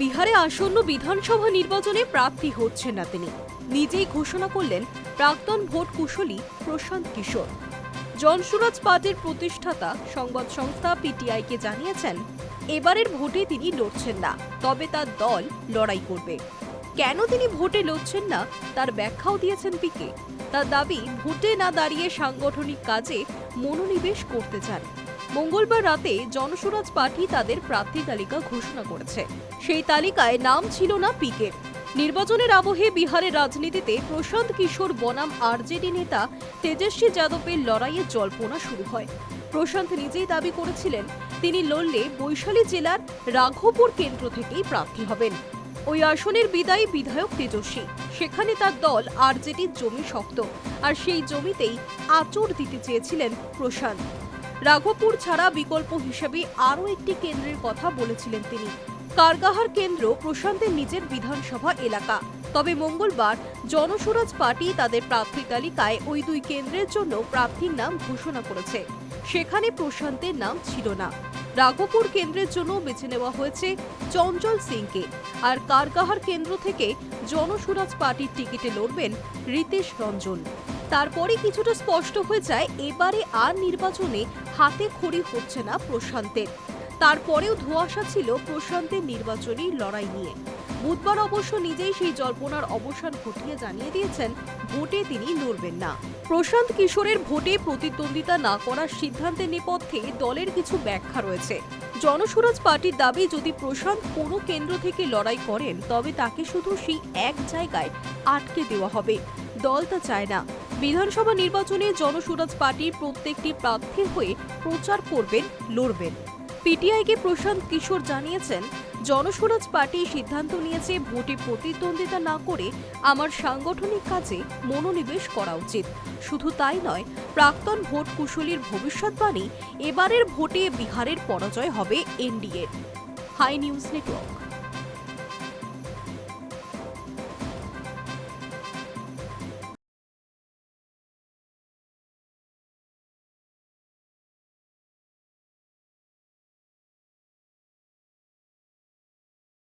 বিহারে আসন্ন বিধানসভা নির্বাচনে প্রার্থী হচ্ছেন না তিনি। নিজেই ঘোষণা করলেন, প্রাক্তন ভোট কুশলী প্রশান্ত কিশোর। জনসুরাজ পার্টির প্রতিষ্ঠাতা সংবাদ সংস্থা পিটিআইকে জানিয়েছেন, এবারের ভোটে তিনি লড়ছেন না, তবে তার দল লড়াই করবে। কেন তিনি ভোটে লড়ছেন না, তার ব্যাখ্যাও দিয়েছেন পিকে। তার দাবি, ভোটে না দাঁড়িয়ে সাংগঠনিক কাজে মনোনিবেশ করতে চান। মঙ্গলবার রাতে জনসুরাজ পার্টি তাদের প্রার্থী তালিকা ঘোষণা করেছে। সেই তালিকায় নাম ছিল না পিকের নির্বাচনের আবহে বিহারের রাজনীতিতে প্রশান্ত কিশোর বনাম আরজেডি নেতা তেজস্বী যাদবের লড়াইয়ের জল্পনা শুরু হয়। প্রশান্ত নিজেই দাবি করেছিলেন, তিনি লড়লে বৈশালী জেলার রাঘবপুর কেন্দ্র থেকেই প্রার্থী হবেন। ওই আসনের বিদায়ী বিধায়ক তেজস্বী। সেখানে তার দল আরজেডির জমি শক্ত, আর সেই জমিতেই আচর দিতে চেয়েছিলেন প্রশান্ত। রাঘবপুর ছাড়া বিকল্প হিসেবে আরও একটি কেন্দ্রের কথা বলেছিলেন তিনি। কারগাহার কেন্দ্র প্রশান্তের নিজের বিধানসভা এলাকা। তবে মঙ্গলবার জনসুরাজ পার্টি তাদের প্রার্থী তালিকায় ওই দুই কেন্দ্রের জন্য প্রার্থীর নাম ঘোষণা করেছে। সেখানে প্রশান্তের নাম ছিল না। রাঘবপুর কেন্দ্রের জন্য বেছে নেওয়া হয়েছে চঞ্চল সিংকে। আর কারকাহার কেন্দ্র থেকে জনসুরাজ পার্টির টিকিটে লড়বেন রিতেশ রঞ্জন। তারপরে কিছুটা স্পষ্ট হয়ে যায়, এবারে আর নির্বাচনে হাতে খড়ি হচ্ছে না প্রশান্তের। তারপরেও ধোঁয়াশা ছিল প্রশান্তের নির্বাচনী লড়াই নিয়ে। বুধবার অবশ্য নিজেই সেই জল্পনার অবসান ঘটিয়ে জানিয়ে দিয়েছেন, ভোটে তিনি লড়বেন না। প্রশান্ত কিশোরের ভোটে প্রতিদ্বন্দ্বিতা না করার সিদ্ধান্তের নেপথ্যে দলের কিছু ব্যাখ্যা রয়েছে। জনসুরাজ পার্টির দাবি, যদি প্রশান্ত কোনো কেন্দ্র থেকে লড়াই করেন, তবে তাকে শুধু সেই এক জায়গায় আটকে দেওয়া হবে। দল তা চায় না। বিধানসভা নির্বাচনে জনসুরাজ পার্টির প্রত্যেকটি প্রার্থীর হয়ে প্রচার করবেন, লড়বেন। পিটিআইকে প্রশান্ত কিশোর জানিয়েছেন, জনসুরাজ পার্টি সিদ্ধান্ত নিয়েছে ভোটে প্রতিদ্বন্দ্বিতা না করে আমার সাংগঠনিক কাজে মনোনিবেশ করা উচিত। শুধু তাই নয়, প্রাক্তন ভোট কুশলীর ভবিষ্যৎবাণী এবারের ভোটে বিহারের পরাজয় হবে এনডিএ হাই নিউজ নেটওয়ার্ক।